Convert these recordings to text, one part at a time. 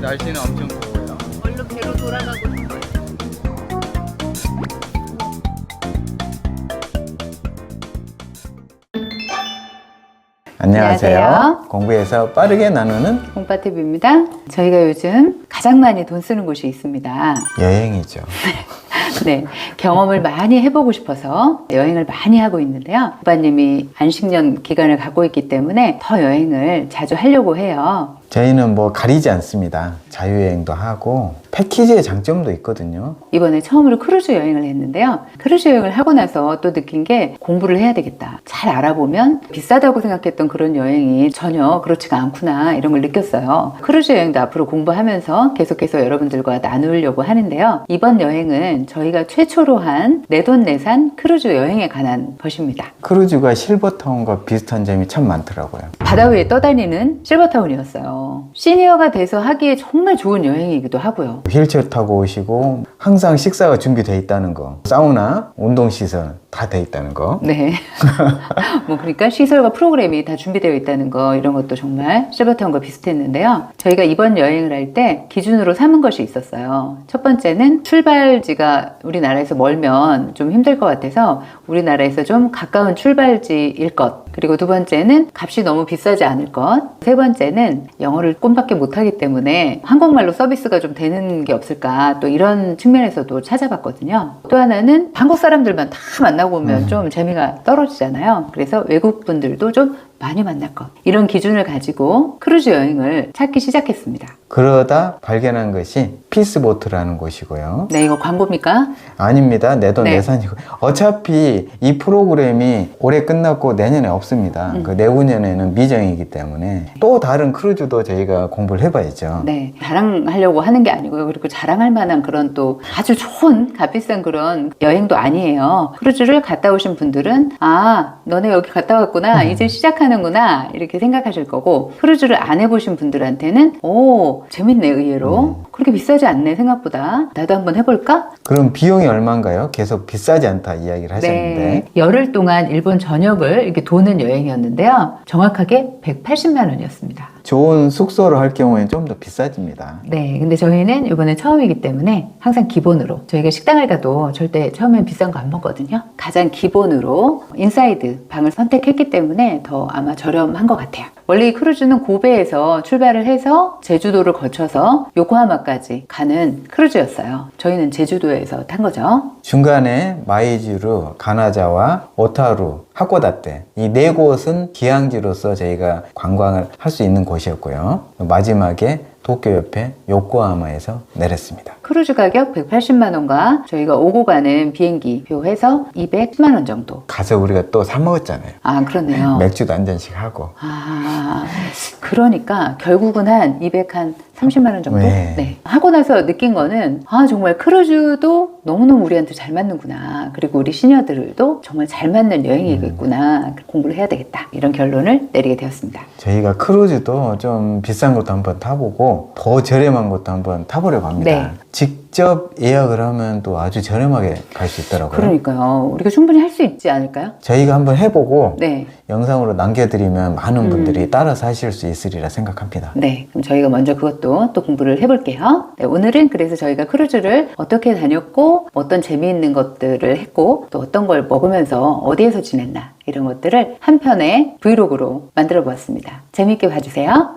날씨는 엄청 더워요. 얼른 배로 돌아가고 싶어요. 안녕하세요. 안녕하세요. 공부에서 빠르게 나누는 홈파티브입니다. 저희가 요즘 가장 많이 돈 쓰는 곳이 있습니다. 여행이죠. 네, 경험을 많이 해보고 싶어서 여행을 많이 하고 있는데요. 오빠님이 안식년 기간을 갖고 있기 때문에 더 여행을 자주 하려고 해요. 저희는 뭐 가리지 않습니다. 자유여행도 하고 패키지의 장점도 있거든요. 이번에 처음으로 크루즈 여행을 했는데요. 크루즈 여행을 하고 나서 또 느낀 게 공부를 해야 되겠다. 잘 알아보면 비싸다고 생각했던 그런 여행이 전혀 그렇지가 않구나 이런 걸 느꼈어요. 크루즈 여행도 앞으로 공부하면서 계속해서 여러분들과 나누려고 하는데요. 이번 여행은 저희가 최초로 한 내돈내산 크루즈 여행에 관한 것입니다. 크루즈가 실버타운과 비슷한 점이 참 많더라고요. 바다 위에 떠다니는 실버타운이었어요. 시니어가 돼서 하기에 정말 좋은 여행이기도 하고요. 휠체어 타고 오시고 항상 식사가 준비되어 있다는 거. 사우나, 운동시설 다 돼 있다는 거. 네. 뭐 그러니까 시설과 프로그램이 다 준비되어 있다는 거 이런 것도 정말 실버타운과 비슷했는데요. 저희가 이번 여행을 할 때 기준으로 삼은 것이 있었어요. 첫 번째는 출발지가 우리나라에서 멀면 좀 힘들 것 같아서 우리나라에서 좀 가까운 출발지일 것. 그리고 두 번째는 값이 너무 비싸지 않을 것. 세 번째는 영 어를 꿈밖에 못하기 때문에 한국말로 서비스가 좀 되는 게 없을까. 또 이런 측면에서도 찾아봤거든요. 또 하나는 한국 사람들만 다 만나고 오면 좀 재미가 떨어지잖아요. 그래서 외국 분들도 좀 많이 만날 것. 이런 기준을 가지고 크루즈 여행을 찾기 시작했습니다. 그러다 발견한 것이 피스보트라는 곳이고요. 네, 이거 광고입니까? 아닙니다. 내돈 네. 내산이고. 어차피 이 프로그램이 올해 끝났고 내년에 없습니다. 음. 그 내후년에는 미정이기 때문에 또 다른 크루즈도 저희가 공부를 해봐야죠. 네, 자랑하려고 하는 게 아니고요. 그리고 자랑할 만한 그런 또 아주 좋은 값비싼 그런 여행도 아니에요. 크루즈를 갔다 오신 분들은 아, 너네 여기 갔다 왔구나. 이제 시작 하는구나. 이렇게 생각하실 거고 크루즈를 안 해보신 분들한테는 오, 재밌네 의외로. 그렇게 비싸지 않네 생각보다. 나도 한번 해볼까? 그럼 비용이 얼마인가요? 계속 비싸지 않다 이야기를 하셨는데 네. 열흘 동안 일본 전역을 이렇게 도는 여행이었는데요. 정확하게 180만 원이었습니다. 좋은 숙소로 할 경우에는 좀 더 비싸집니다. 네, 근데 저희는 이번에 처음이기 때문에 항상 기본으로 저희가 식당을 가도 절대 처음엔 비싼 거 안 먹거든요. 가장 기본으로 인사이드 방을 선택했기 때문에 더 아마 저렴한 것 같아요. 원래 이 크루즈는 고베에서 출발을 해서 제주도를 거쳐서 요코하마까지 가는 크루즈였어요. 저희는 제주도에서 탄 거죠. 중간에 마이즈루, 가나자와 오타루, 하코다테 이 네 곳은 기항지로서 저희가 관광을 할 수 있는 곳이었고요. 마지막에 도쿄 옆에 요코하마에서 내렸습니다. 크루즈 가격 180만 원과 저희가 오고 가는 비행기 표 해서 210만 원 정도. 가서 우리가 또 사 먹었잖아요. 아, 그렇네요. 맥주도 한 잔씩 하고. 아, 그러니까 결국은 한 200, 한 30만 원 정도? 네. 하고 나서 느낀 거는, 아, 정말 크루즈도 너무너무 우리한테 잘 맞는구나. 그리고 우리 시니어들도 정말 잘 맞는 여행이겠구나. 공부를 해야 되겠다. 이런 결론을 내리게 되었습니다. 저희가 크루즈도 좀 비싼 것도 한번 타보고 더 저렴한 것도 한번 타보려고 합니다. 네. 직접 예약을 하면 또 아주 저렴하게 갈 수 있더라고요. 그러니까요. 우리가 충분히 할 수 있지 않을까요? 저희가 한번 해보고 네. 영상으로 남겨드리면 많은 음. 분들이 따라서 하실 수 있으리라 생각합니다. 네, 그럼 저희가 먼저 그것도 또 공부를 해볼게요. 네, 오늘은 그래서 저희가 크루즈를 어떻게 다녔고, 어떤 재미있는 것들을 했고, 또 어떤 걸 먹으면서 어디에서 지냈나, 이런 것들을 한 편의 브이로그로 만들어 보았습니다. 재미있게 봐주세요.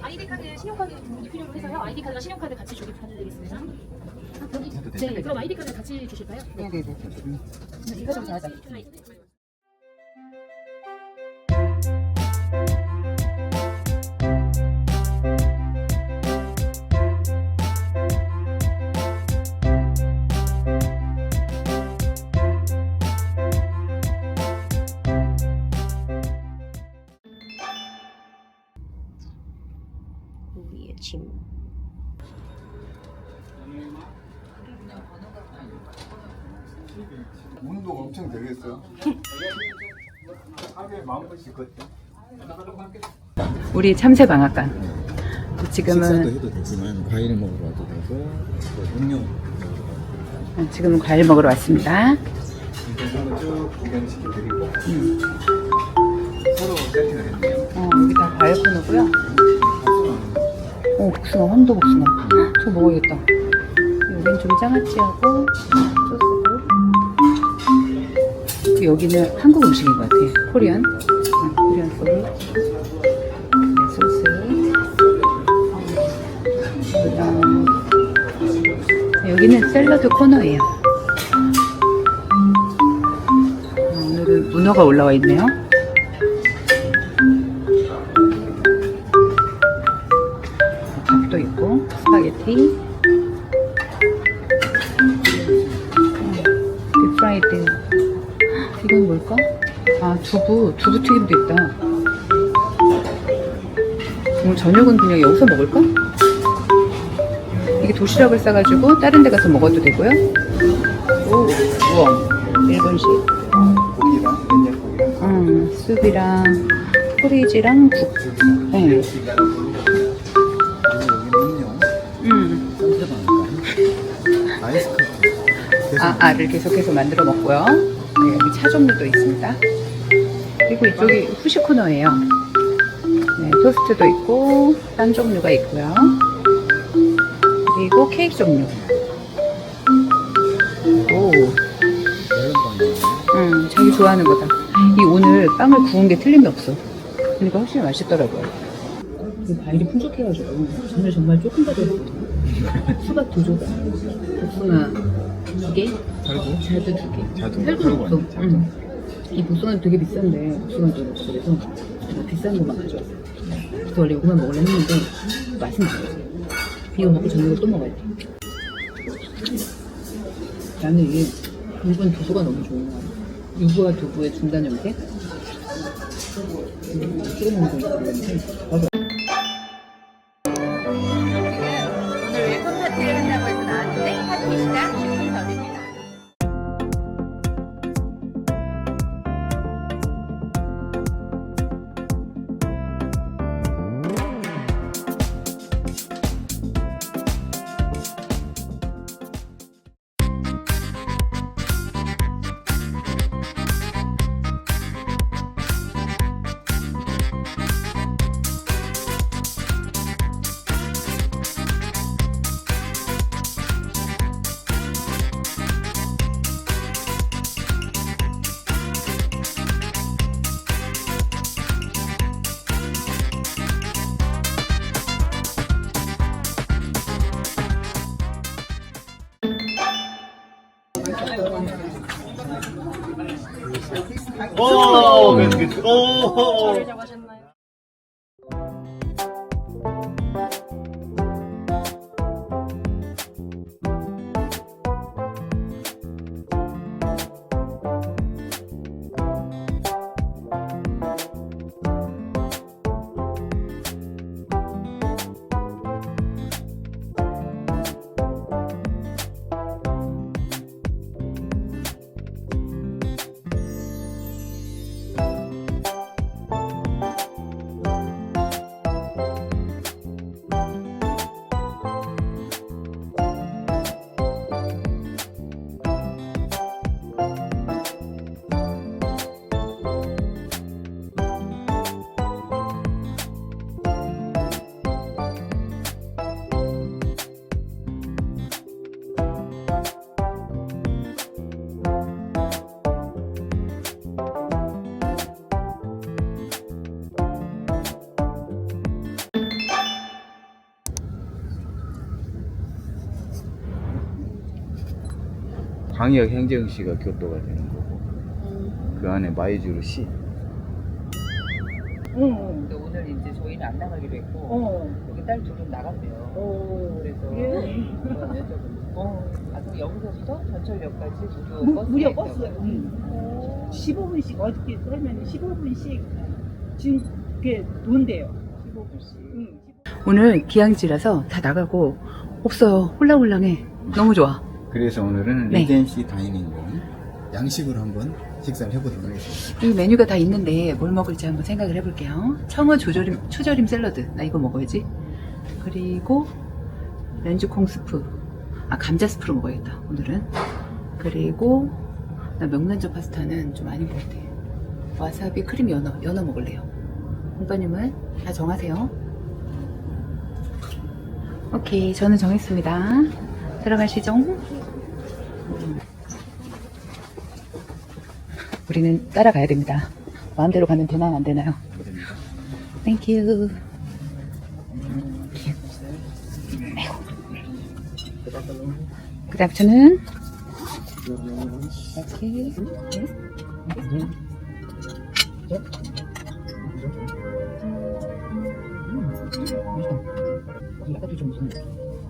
아이디 카드, 신용카드 등록이 필요로 해서요. 아이디 카드와 신용카드 같이 조립 부탁드리겠습니다. 네, 그럼 아이디 카드 같이 주실까요? 네네네. 이거 좀 하자. 우리의 짐. 운동 엄청 되겠어. 하루에 만 번씩 걷대. 우리 참새 방앗간. 지금은 해도 되지만 과일 먹으러 와도 되고 또 음료 어, 지금은 과일 먹으러 왔습니다. 쭉 구경시켜드리고 서로 세팅을 했네요. 어, 여기 다 과일 코너고요. 어, 복숭아, 황도 복숭아. 저 먹어야겠다. 여긴 좀 장아찌하고 소스. 여기는 한국 음식인 것 같아. 코리안. 어, 코리안 소스. 네, 소스. 여기는 샐러드 코너예요. 어, 오늘은 문어가 올라와 있네요. 두부 두부 튀김도 있다 오늘 저녁은 그냥 여기서 먹을까? 이게 도시락을 싸가지고 다른 데 가서 먹어도 되고요 오 우엉 일본식 고기랑 된장국이랑 음, 숲이랑 포리지랑 국 네. 음. 상태방과 아이스 커피 아, 알을 계속해서 만들어 먹고요. 네, 여기 차 종류도 있습니다. 그리고 이쪽이 후식 코너예요. 네, 토스트도 있고, 빵 종류가 있고요. 그리고 케이크 종류. 오, 음, 자기 좋아하는 거다. 이 오늘 빵을 구운 게 틀림이 없어. 그러니까 훨씬 맛있더라고요. 이 과일이 풍족해가지고 정말 정말 조금 더 들었어요. 수박 두 조각, 복숭아 두 개, 자두 두 개. 자두 없어. 응. 이 복숭아도 되게 비싼데 복숭아도 그래서 제가 비싼 것만 가져왔어. 그래서 원래 이거만 먹으려 했는데 맛은 있었어. 이거 먹고 저녁을 또 먹어야 돼. 나는 이게 굵은 두부가 너무 좋은 거야. 유부와 두부의 중간 형태. 음, 찍어 먹는 거 있는데 오, 그, 그, 오. 광역 행정시가 교토가 되는 거고 그 안에 마이주르 시. 근데 오늘 이제 저희는 안 나가기로 했고 어. 여기 딸 둘은 나간대요. 어. 그래서 예. 한번 여쭤보고. 어. 아 그럼 여기서부터 전철역까지 무료 무, 버스 무료 버스. 응. 15분씩 어저께 하면 15분씩 지금 그게 돈대요. 15분씩. 응. 오늘 기항지라서 다 나가고 없어요. 홀랑홀랑해. 너무 좋아. 그래서 오늘은 네. 리젠시 다이닝룸 양식으로 한번 식사를 해보도록 하겠습니다. 이 메뉴가 다 있는데 뭘 먹을지 한번 생각을 해볼게요. 청어 조절임, 추절임 샐러드. 나 이거 먹어야지. 그리고 렌즈콩 스프. 아, 감자 스프로 먹어야겠다, 오늘은. 그리고 나 명란젓 파스타는 좀 아닌 것 같아. 와사비 크림 연어, 연어 먹을래요. 공빠님은 다 정하세요. 오케이, 저는 정했습니다. 들어가시죠. 우리는 따라가야 됩니다. 마음대로 가면 되나요, 안 되나요? 땡큐. 그 다음 저는 이렇게 땡큐.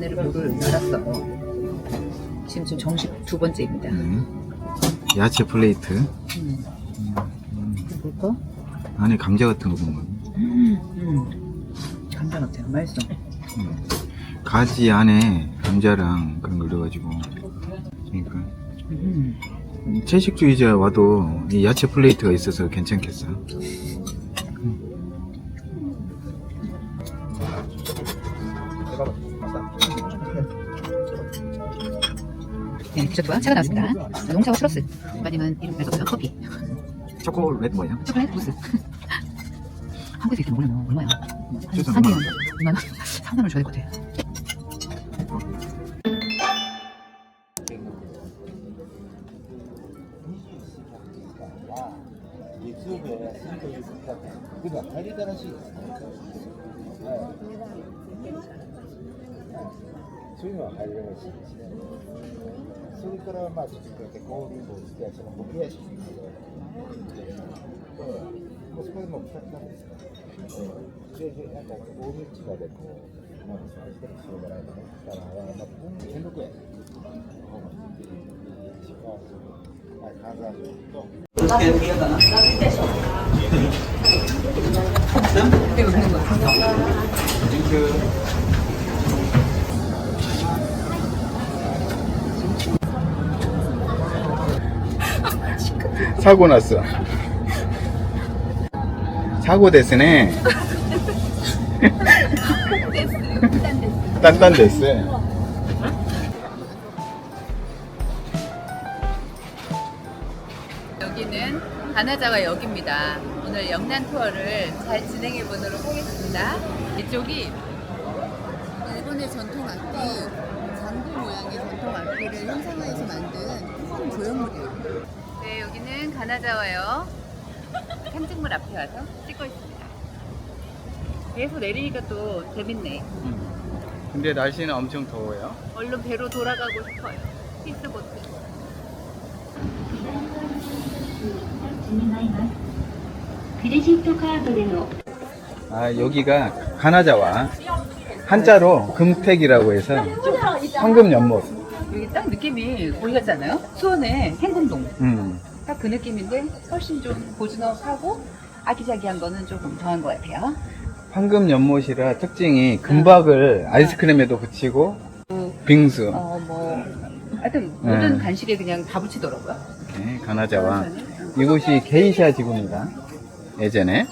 마늘을 물을 말았어. 지금 좀 정식 두 번째입니다. 음. 야채 플레이트 음. 볼까? 안에 감자 같은 거 보면 음. 감자 같아요. 맛있어. 가지 안에 감자랑 그런 걸 넣어가지고 그러니까 음. 채식주의자 와도 이 야채 플레이트가 있어서 괜찮겠어. 네, 디저트와 차가 나왔습니다. 농사와 플러스. 오빠님은 이름 밝혔고요. 커피. 초콜릿 뭐야? 초콜릿 무스. 한국에서 이렇게 먹으면 얼마야? 한 3만 2만 원. 2만 원? 3만 원을 줘야 될 것 같아. 그러니까 다리다라 시 そういうのは入りらしいですね。それからまあちょっとこうやって交流をして、そのボケやしにもうそこでもう2つなんですか？で、でなんか大道市場でこう、なんですか、してる人がないとね。だから、まあ、兼六園。は 사고 났어. 사고 됐으네. 딴딴 됐어. 여기는 가나자와 역입니다. 오늘 영남 투어를 잘 진행해 보도록 하겠습니다. 이쪽이 일본의 전통 악기, 장구 모양의 전통 악기를 형상화해서 만든 큰 조형물이에요. 네, 여기는 가나자와요. 탐직물 앞에 와서 찍고 있습니다. 계속 내리니까 또 재밌네. 근데 날씨는 엄청 더워요. 얼른 배로 돌아가고 싶어요. 피스보트. 아 여기가 가나자와 한자로 금택이라고 해서 황금 연못. 여기 딱 느낌이 거기 같지 않아요? 수원의 행궁동. 음. 딱 그 느낌인데 훨씬 좀 고즈넉하고 아기자기한 거는 조금 더한 것 같아요. 황금 연못이라 특징이 금박을 아이스크림에도 붙이고 빙수. 어, 뭐, 하여튼 모든 네. 간식에 그냥 다 붙이더라고요. 네, 가나자와 이곳이 게이샤 지구입니다. 예전에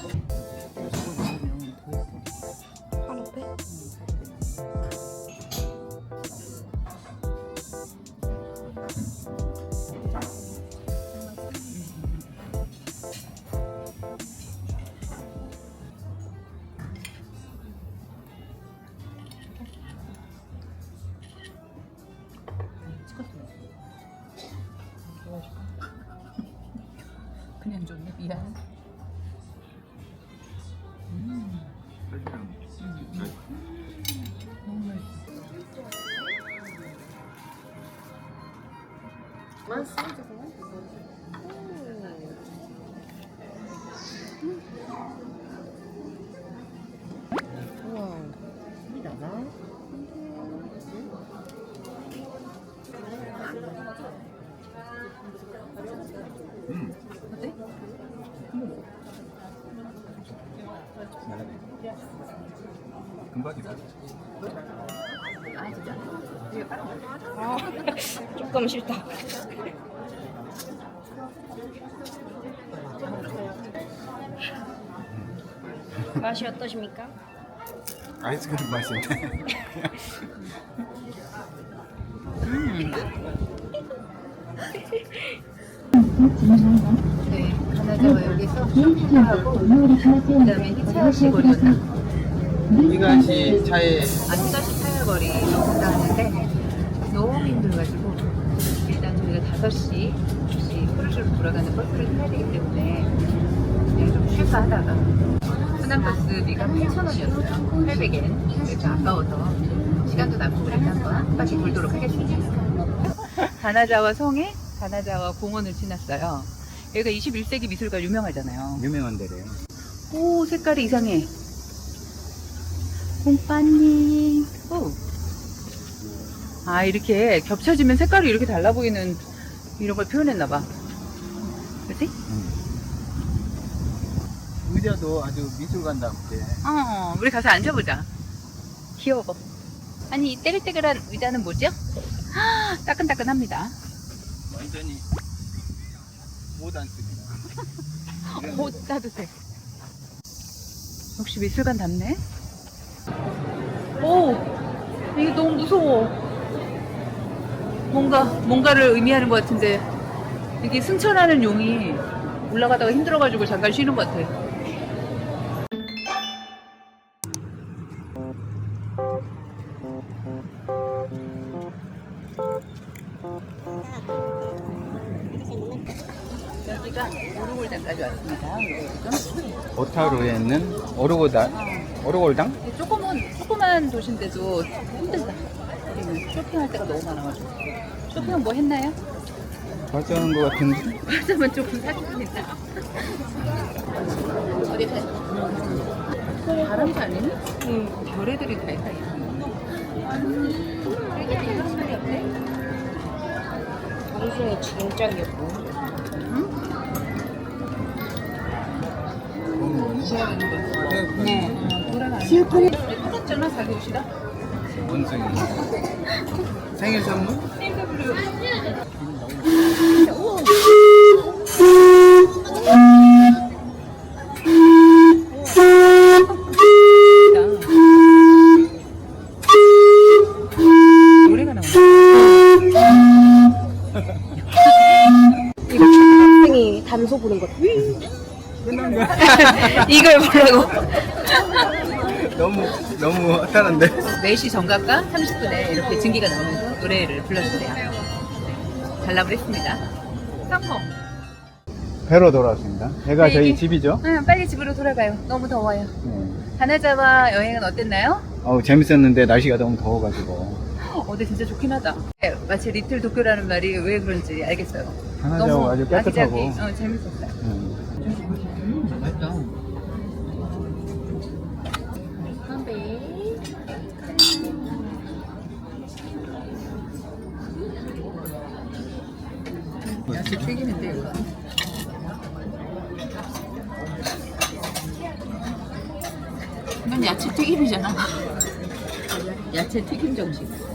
미 안. 금방이다. 조금 싫다. 맛이 어떠십니까? 아이스크림 맛인데. 네, 가나다와 여기서 쇼핑하고 그다음에 히치하시 거리였나? 이것이 차에 아, 히치하시 타야거리 갔다 왔는데 너무 힘들어가지고 일단 저희가 5시 혹시 크루즈로 돌아가는 버스를 타야 되기 때문에 그냥 좀 쉴까 하다가 순환 버스 비가 8,000원이었어요. 800엔. 그래서 아까워서 시간도 남고 그래서 한번 빨리 돌도록 하겠습니다. 가나자와 성에 가나자와 공원을 지났어요. 여기가 21세기 미술가 유명하잖아요. 유명한 데래요. 오, 색깔이 이상해. 공빠님. 오. 아, 이렇게 겹쳐지면 색깔이 이렇게 달라 보이는 이런 걸 표현했나봐. 그치? 의자도 아주 미술관답게. 어, 우리 가서 앉아보자. 귀여워. 아니, 이 떼글떼글한 의자는 뭐죠? 아, 따끈따끈합니다. 완전히 모단습니다. 오, 따뜻해. 역시 미술관답네. 오, 이게 너무 무서워. 뭔가, 뭔가를 의미하는 것 같은데, 이게 승천하는 용이 올라가다가 힘들어가지고 잠깐 쉬는 것 같아. 여기가 오르골당까지 왔습니다. 오타루에 있는 오르고당, 오르골당? 조금은 조그만 도시인데도 힘들다. 우리는 쇼핑할 때가 너무 많아가지고. 쇼핑은 뭐 했나요? 가져오는 것 같은데. 하자면 조금 사겠습니다. 어디 가? 바람도 아니니? 응. 별애들이 다 있다. 방송이 진짜 귀엽고. 네. 돌아가는 실컷 똑 같잖아, 자기 옷이랑. 원숭이. 생일 선물? 이걸 보라고. 너무, 너무 핫하는데. 4시 정각과 30분에 이렇게 증기가 나오면서 노래를 불러준대요. 네. 관람을 했습니다. 성공. 배로 돌아왔습니다. 여기가 네, 저희 이게- 집이죠. 응, 빨리 집으로 돌아가요. 너무 더워요. 네. 가나자와 여행은 어땠나요? 어우, 재밌었는데 날씨가 너무 더워가지고. 어, 근데 진짜 좋긴 하다. 네, 마치 리틀 도쿄라는 말이 왜 그런지 알겠어요. 하나자고 아주 깨끗하고. 아기자기, 어, 재밌었어요. 음. 맛있다. 야채 튀김인데 이거. 이건 야채 튀김이잖아. 야채 튀김 정식.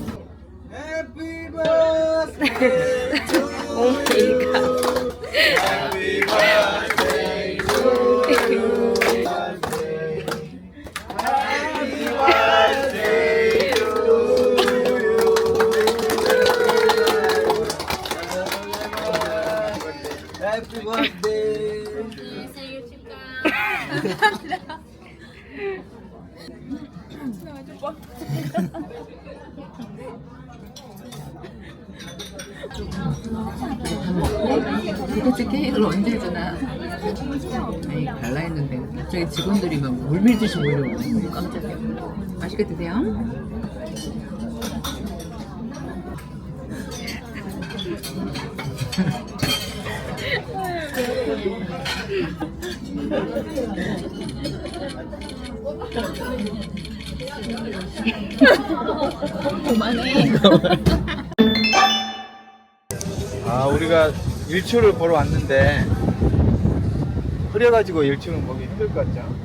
맛있게 드세요. 아 우리가 일출을 보러 왔는데 흐려가지고 일출은 보기 힘들 것 같죠?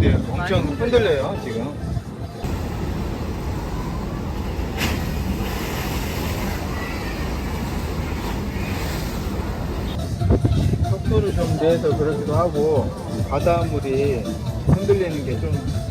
근데 엄청 흔들려요 지금. 속도를 좀 내서 그러기도 하고 바닷물이 흔들리는 게 좀.